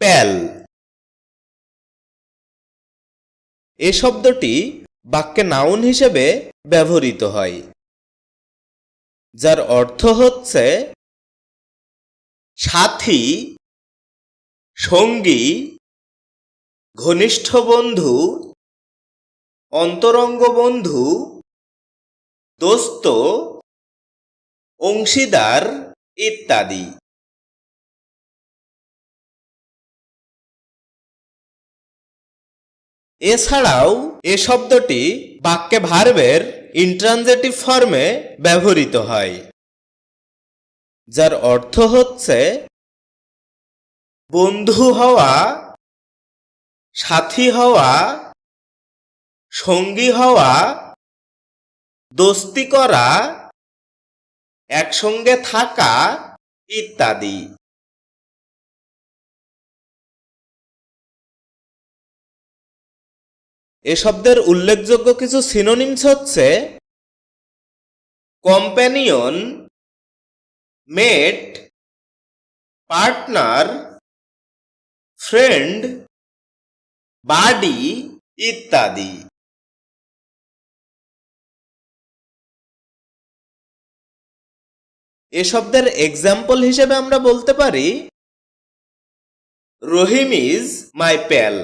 প্যাল। এ শব্দটি বাক্যে নাউন হিসেবে ব্যবহৃত হয়, যার অর্থ হচ্ছে সাথী, সঙ্গী, ঘনিষ্ঠ বন্ধু, অন্তরঙ্গ বন্ধু, দোস্ত, অংশীদার ইত্যাদি। এছাড়াও এ শব্দটি বাক্যে ভার্বের ইন্ট্রানজেটিভ ফর্মে ব্যবহৃত হয়, যার অর্থ হচ্ছে বন্ধু হওয়া, সাথী হওয়া, সঙ্গী হওয়া, দোস্তি করা, একসঙ্গে থাকা ইত্যাদি। এ শব্দের উল্লেখযোগ্য কিছু সিনোনিমস হচ্ছে companion mate partner friend buddy ইত্যাদি। এ শব্দের এক্সাম্পল হিসেবে আমরা বলতে পারি, রহিম ইজ মাই প্যাল